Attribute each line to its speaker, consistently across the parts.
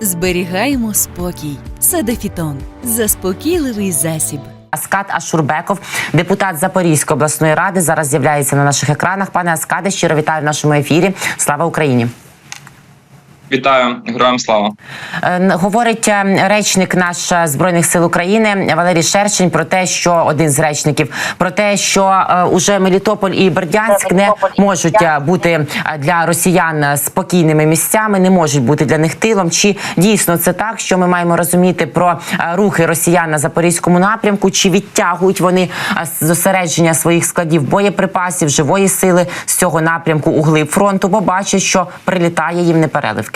Speaker 1: Зберігаємо спокій. Садефітон заспокійливий засіб.
Speaker 2: Аскад Ашурбеков, депутат Запорізької обласної ради, зараз з'являється на наших екранах. Пане Аскаде, щиро вітаю в нашому ефірі. Слава Україні!
Speaker 3: Вітаю, героям слава.
Speaker 2: Е, Говорить е, речник наш збройних сил України Валерій Шершень про те, що один з речників про те, що е, уже Мелітополь і Бердянськ не можуть бути для росіян спокійними місцями, не можуть бути для них тилом. Чи дійсно це так, що ми маємо розуміти про рухи росіян на запорізькому напрямку? Чи відтягують вони зосередження своїх складів боєприпасів, живої сили з цього напрямку у глиб фронту? Бо бачать, що прилітає їм непереливки.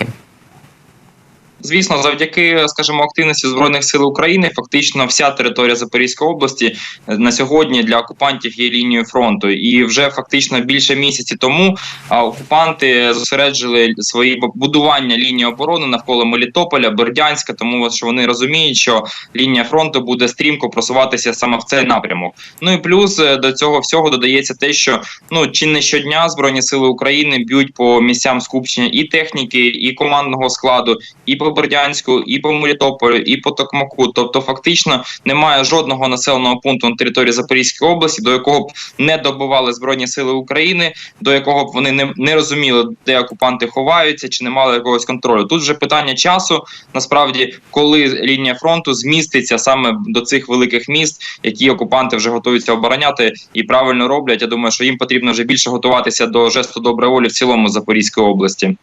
Speaker 3: Звісно, завдяки, скажімо, активності збройних сил України, фактично вся територія Запорізької області е, на сьогодні для окупантів є лінією фронту, і вже фактично більше місяці тому окупанти зосереджили свої будування лінії оборони навколо Мелітополя, Бердянська, тому що вони розуміють, що лінія фронту буде стрімко просуватися саме в цей напрямок. Ну і плюс е, до цього всього додається те, що ну чи не щодня збройні сили України б'ють по місцям скупчення і техніки, і командного складу, і по Бердянську, і по Мелітополю, і по Токмаку. Тобто, фактично немає жодного населеного пункту на території Запорізької області, до якого б не добували збройні сили України, до якого б вони не, не розуміли, де окупанти ховаються, чи не мали якогось контролю. Тут вже питання часу, насправді, коли лінія фронту зміститься саме до цих великих міст, які окупанти вже готуються обороняти і правильно роблять. Я думаю, що їм потрібно вже більше готуватися до жесту доброї волі в цілому Запорізької області.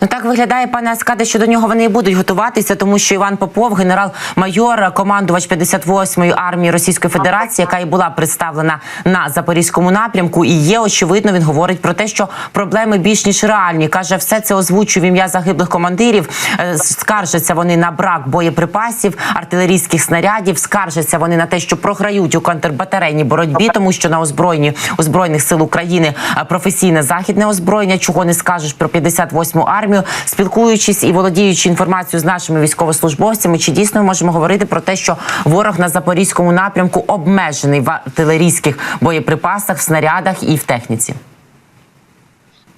Speaker 2: Ну так виглядає, пане Аскаде, що до нього вони і будуть готуватися, тому що Іван Попов, генерал-майор, командувач 58-ї армії Російської Федерації, яка і була представлена на запорізькому напрямку, і є очевидно, він говорить про те, що проблеми більш ніж реальні. каже, все це озвучив ім'я загиблих командирів. Е, Скаржаться вони на брак боєприпасів, артилерійських снарядів. Скаржаться вони на те, що програють у контрбатарейній боротьбі, тому що на озброєнні у збройних сил України е, професійне західне озброєння. Чого не скажеш про 58-му армію, спілкуючись і володіючи інформацією з нашими військовослужбовцями, чи дійсно ми можемо говорити про те, що ворог на запорізькому напрямку обмежений в артилерійських боєприпасах, в снарядах і в техніці?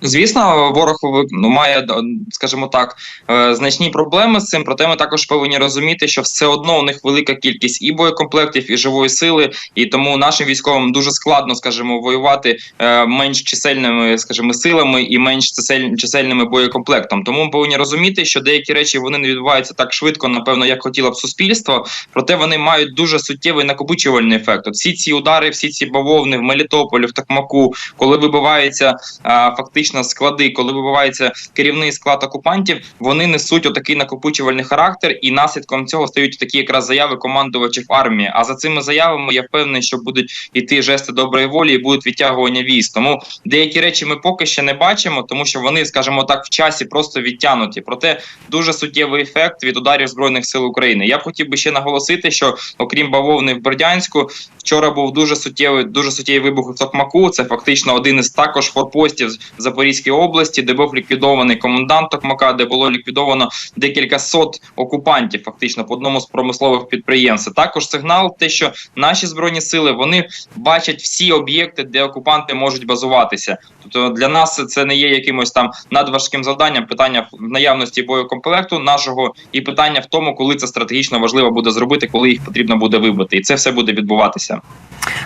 Speaker 3: Звісно, ворог ну, має, скажімо так, е, значні проблеми з цим. Проте ми також повинні розуміти, що все одно у них велика кількість і боєкомплектів, і живої сили, і тому нашим військовим дуже складно, скажімо, воювати е, менш чисельними, скажімо, силами і менш чисельними боєкомплектом. Тому ми повинні розуміти, що деякі речі вони не відбуваються так швидко, напевно, як хотіло б суспільство. Проте вони мають дуже суттєвий накопичувальний ефект. От всі ці удари, всі ці бавовни в Мелітополі, в Токмаку, коли вибивається а, фактично склади, коли вибивається керівний склад окупантів, вони несуть отакий накопичувальний характер, і наслідком цього стають такі якраз заяви командувачів армії. А за цими заявами я впевнений, що будуть іти жести доброї волі і будуть відтягування військ. Тому деякі речі ми поки ще не бачимо, тому що вони, скажімо так, в часі просто відтягнуті. Проте дуже суттєвий ефект від ударів збройних сил України. Я б хотів би ще наголосити, що окрім бавовни в Бердянську, вчора був дуже суттєвий, дуже суттєвий вибух в Токмаку. Це фактично один із також форпостів в Запорізькій області, де був ліквідований комендант Токмака, де було ліквідовано декілька сот окупантів, фактично по одному з промислових підприємств. Також сигнал, те, що наші збройні сили вони бачать всі об'єкти, де окупанти можуть базуватися. Тобто для нас це не є якимось там надважким завданням. Питання в наявності боєкомплекту нашого і питання в тому, коли це стратегічно важливо буде зробити, коли їх потрібно буде вибити, і це все буде відбуватися.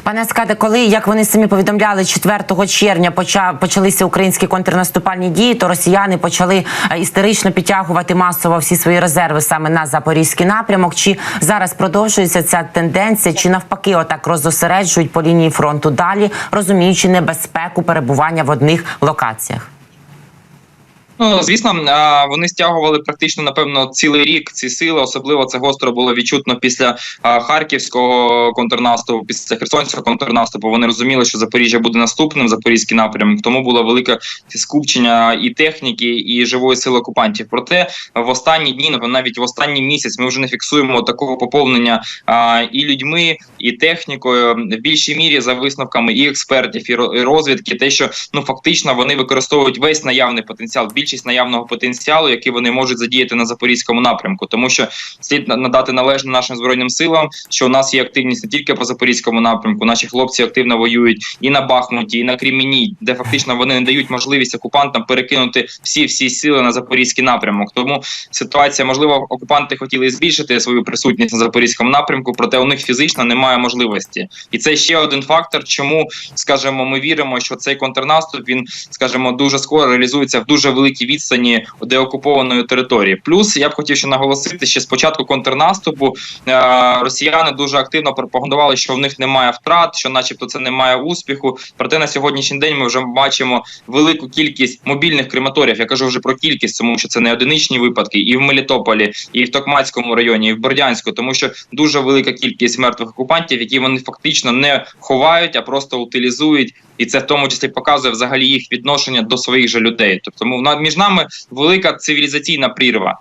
Speaker 2: Пане Скаде, коли як вони самі повідомляли, 4 червня почав почалися українські контрнаступальні дії, то росіяни почали е, істерично підтягувати масово всі свої резерви саме на запорізький напрямок. Чи зараз продовжується ця тенденція, чи навпаки, отак роззосереджують по лінії фронту далі, розуміючи небезпеку перебування в одних локаціях?
Speaker 3: Ну звісно, вони стягували практично напевно цілий рік ці сили. Особливо це гостро було відчутно після харківського контрнаступу, після херсонського контрнаступу. Вони розуміли, що Запоріжжя буде наступним запорізький напрямок. Тому було велике скупчення і техніки, і живої сили окупантів. Проте в останні дні, ну, навіть в останній місяць, ми вже не фіксуємо такого поповнення і людьми, і технікою. В більшій мірі за висновками і експертів, і ро- розвідки, те, що ну фактично вони використовують весь наявний потенціал. Більше більшість наявного потенціалу, який вони можуть задіяти на запорізькому напрямку, тому що слід надати належне нашим збройним силам, що у нас є активність не тільки по запорізькому напрямку. Наші хлопці активно воюють і на Бахмуті, і на Кріміні, де фактично вони не дають можливість окупантам перекинути всі всі сили на запорізький напрямок. Тому ситуація, можливо, окупанти хотіли збільшити свою присутність на запорізькому напрямку, проте у них фізично немає можливості. І це ще один фактор, чому скажімо, ми віримо, що цей контрнаступ він, скажімо, дуже скоро реалізується в дуже великій відстані деокупованої території. Плюс я б хотів ще наголосити, що з початку контрнаступу е, росіяни дуже активно пропагандували, що в них немає втрат, що, начебто, це немає успіху. Проте на сьогоднішній день ми вже бачимо велику кількість мобільних крематоріїв. Я кажу вже про кількість, тому що це не одиничні випадки, і в Мелітополі, і в Токмацькому районі, і в Бердянську, тому що дуже велика кількість мертвих окупантів, які вони фактично не ховають, а просто утилізують. І це в тому числі показує взагалі їх відношення до своїх же людей. Тобто му- між нами велика цивілізаційна прірва.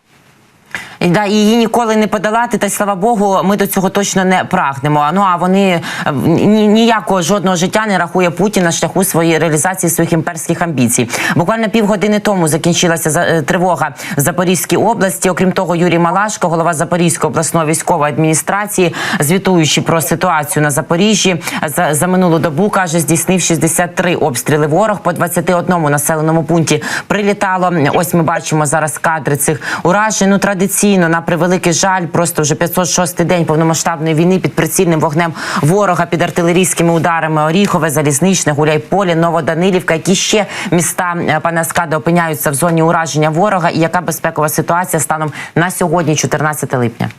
Speaker 2: Да, її ніколи не подолати, та слава Богу, ми до цього точно не прагнемо. Ну а вони е, ні, ніякого жодного життя не рахує Путін на шляху своєї реалізації своїх імперських амбіцій. Буквально півгодини тому закінчилася за- е, тривога в Запорізькій області. Окрім того, Юрій Малашко, голова Запорізької обласної військової адміністрації, звітуючи про ситуацію на Запоріжжі, за, за минулу добу каже, здійснив 63 обстріли ворог по 21 населеному пункті. Прилітало. Ось ми бачимо зараз кадри цих уражень. Ну традиційно, на превеликий жаль, просто вже 506 день повномасштабної війни під прицільним вогнем ворога під артилерійськими ударами Оріхове, Залізничне, Гуляйполе, Новоданилівка. Які ще міста пана пане Аскаде, опиняються в зоні ураження ворога? І яка безпекова ситуація станом на сьогодні, 14 липня?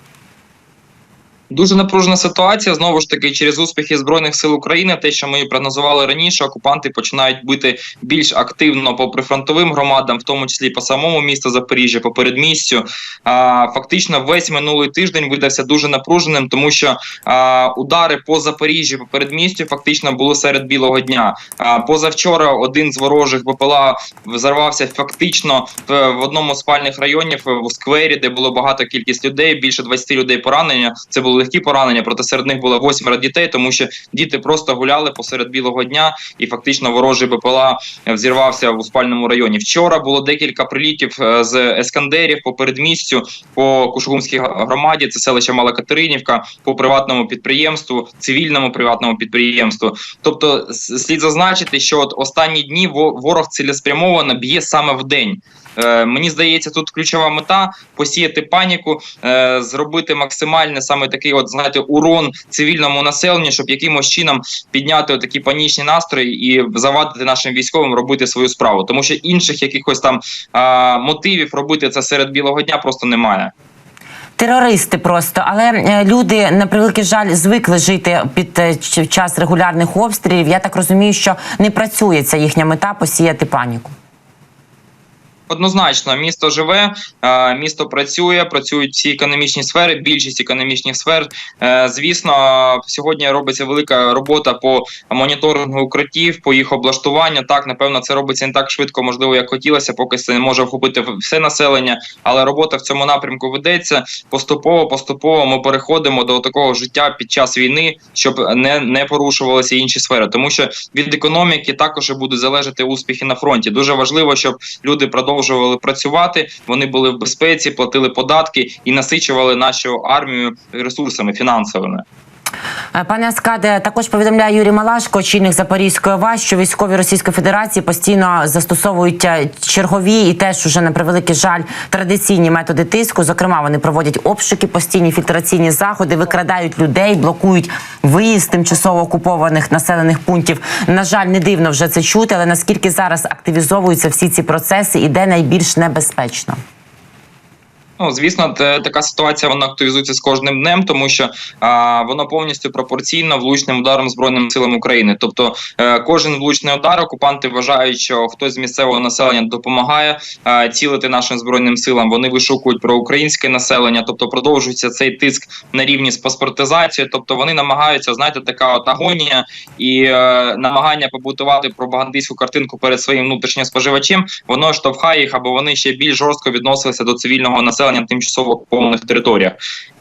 Speaker 3: Дуже напружена ситуація. Знову ж таки, через успіхи збройних сил України, те, що ми прогнозували раніше, окупанти починають бити більш активно по прифронтовим громадам, в тому числі по самому місту Запоріжжя, по передмістю. А, фактично, весь минулий тиждень видався дуже напруженим, тому що а, удари по Запоріжжю, по передмістю, фактично були серед білого дня. А, позавчора один з ворожих БПЛА взорвався фактично в, в одному з спальних районів в сквері, де було багато кількість людей, більше 20 людей поранення. Це були легкі поранення, проте серед них було восьмеро дітей, тому що діти просто гуляли посеред білого дня, і фактично ворожий БПЛА взірвався у спальному районі. Вчора було декілька прилітів е, з ескандерів по передмістю, по Кушугумській громаді, це селище Мала Катеринівка, по приватному підприємству, цивільному приватному підприємству. Тобто, слід зазначити, що от останні дні во- ворог цілеспрямовано б'є саме в день. Е, мені здається, тут ключова мета посіяти паніку, е, зробити максимальне саме такий, от знаєте, урон цивільному населенню, щоб якимось чином підняти такі панічні настрої і завадити нашим військовим робити свою справу, тому що інших якихось там мотивів робити це серед білого дня просто немає.
Speaker 2: Терористи просто, але е, люди на превеликий жаль звикли жити під час регулярних обстрілів. Я так розумію, що не працює ця їхня мета посіяти паніку.
Speaker 3: Однозначно, місто живе, е, місто працює, працюють всі економічні сфери, більшість економічних сфер. Е, Звісно, сьогодні робиться велика робота по моніторингу укриттів, по їх облаштуванню. Так, напевно, це робиться не так швидко, можливо, як хотілося, поки це не може охопити все населення. Але робота в цьому напрямку ведеться. Поступово, поступово ми переходимо до такого життя під час війни, щоб не, не порушувалися інші сфери, тому що від економіки також будуть залежати успіхи на фронті. Дуже важливо, щоб люди продовжували працювати, вони були в безпеці, платили податки і насичували нашу армію ресурсами фінансовими.
Speaker 2: Е, Пане Аскаде, також повідомляє Юрій Малашко, очільник Запорізької ОВА, що військові Російської Федерації постійно застосовують е, чергові і теж уже на превеликий жаль традиційні методи тиску. Зокрема, вони проводять обшуки, постійні фільтраційні заходи, викрадають людей, блокують виїзд тимчасово окупованих населених пунктів. На жаль, не дивно вже це чути, але наскільки зараз активізовуються всі ці процеси і де найбільш небезпечно?
Speaker 3: Ну, звісно, така ситуація вона активізується з кожним днем, тому що а, воно повністю пропорційно влучним ударом збройним силам України. Тобто, е, кожен влучний удар окупанти вважають, що хтось з місцевого населення допомагає е, цілити нашим збройним силам. Вони вишукують про українське населення, тобто продовжується цей тиск на рівні з паспортизацією. Тобто вони намагаються, знаєте, така от агонія і е, намагання побутувати пропагандистську картинку перед своїм внутрішнім споживачем. Воно штовхає їх, аби вони ще більш жорстко відносилися до цивільного населення на тимчасово окупованих територіях.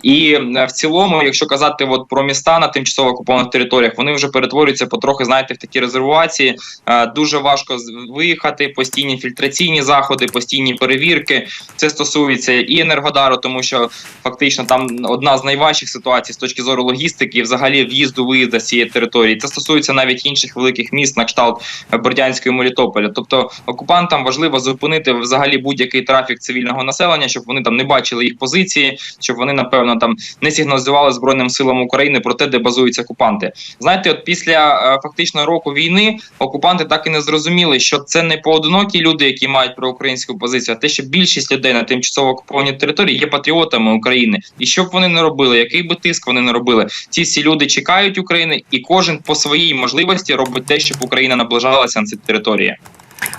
Speaker 3: І е, в цілому, якщо казати от про міста на тимчасово окупованих територіях, вони вже перетворюються потрохи, знаєте, в такі резервації. Е, Дуже важко виїхати, постійні фільтраційні заходи, постійні перевірки. Це стосується і Енергодару, тому що фактично там одна з найважчих ситуацій з точки зору логістики, і взагалі в'їзду виїзду з цієї території. Це стосується навіть інших великих міст, на кшталт е, Бердянської Мелітополя. Тобто окупантам важливо зупинити взагалі будь-який трафік цивільного населення, щоб вони там не бачили їх позиції, щоб вони напевно там не сигналізували збройним силам України про те, де базуються окупанти. Знаєте, от після е, фактично року війни окупанти так і не зрозуміли, що це не поодинокі люди, які мають проукраїнську позицію, а те, що більшість людей на тимчасово окупованій території є патріотами України. І що б вони не робили, який би тиск вони не робили, ці всі люди чекають України, і кожен по своїй можливості робить те, щоб Україна наближалася на ці території.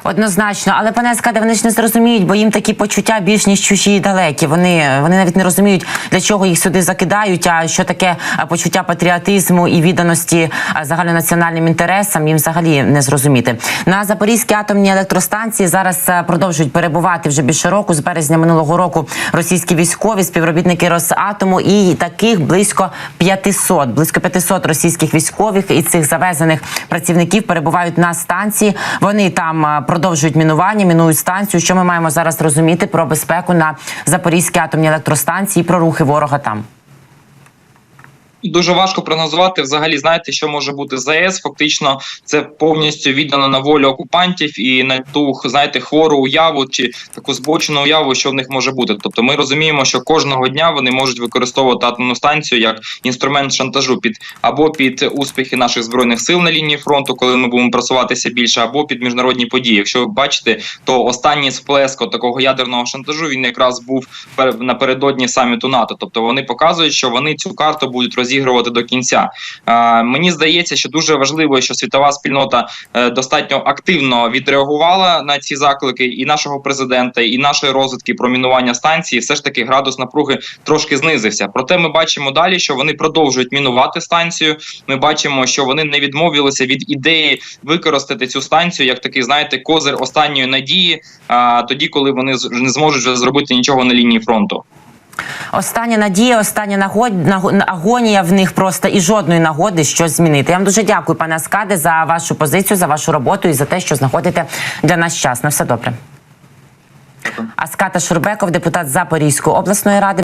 Speaker 2: Однозначно, але пане Ескаде, вони ж не зрозуміють, бо їм такі почуття більш ніж чужі і далекі. Вони, вони навіть не розуміють, для чого їх сюди закидають. А що таке почуття патріотизму і відданості загальнонаціональним інтересам, їм взагалі не зрозуміти. На Запорізькій атомній електростанції зараз продовжують перебувати вже більше року. З березня минулого року російські військові співробітники Росатому і таких близько 500. Близько 500 російських військових і цих завезених працівників перебувають на станції. Вони там продовжують мінування, мінують станцію. Що ми маємо зараз розуміти про безпеку на Запорізькій атомній електростанції, про рухи ворога там?
Speaker 3: Дуже важко прогнозувати взагалі, знаєте, що може бути з ЗАЕС. Фактично, це повністю віддано на волю окупантів і на ту знаєте, хвору уяву чи таку збочену уяву, що в них може бути. Тобто, ми розуміємо, що кожного дня вони можуть використовувати атомну станцію як інструмент шантажу під або під успіхи наших збройних сил на лінії фронту, коли ми будемо просуватися більше, або під міжнародні події. Якщо ви бачите, то останній сплеск такого ядерного шантажу він якраз був пер- напередодні саміту НАТО. Тобто вони показують, що вони цю карту будуть розігрувати до кінця. Мені здається, що дуже важливо, що світова спільнота е, достатньо активно відреагувала на ці заклики і нашого президента, і нашої розвідки про мінування станції. Все ж таки градус напруги трошки знизився. Проте ми бачимо далі, що вони продовжують мінувати станцію. Ми бачимо, що вони не відмовилися від ідеї використати цю станцію як такий, знаєте, козир останньої надії. А тоді, коли вони не зможуть вже зробити нічого на лінії фронту.
Speaker 2: Остання надія, остання нагод... агонія в них просто і жодної нагоди щось змінити. Я вам дуже дякую, пане Аскаде, за вашу позицію, за вашу роботу і за те, що знаходите для нас час. На все добре. Аската Шурбеков, депутат Запорізької обласної ради.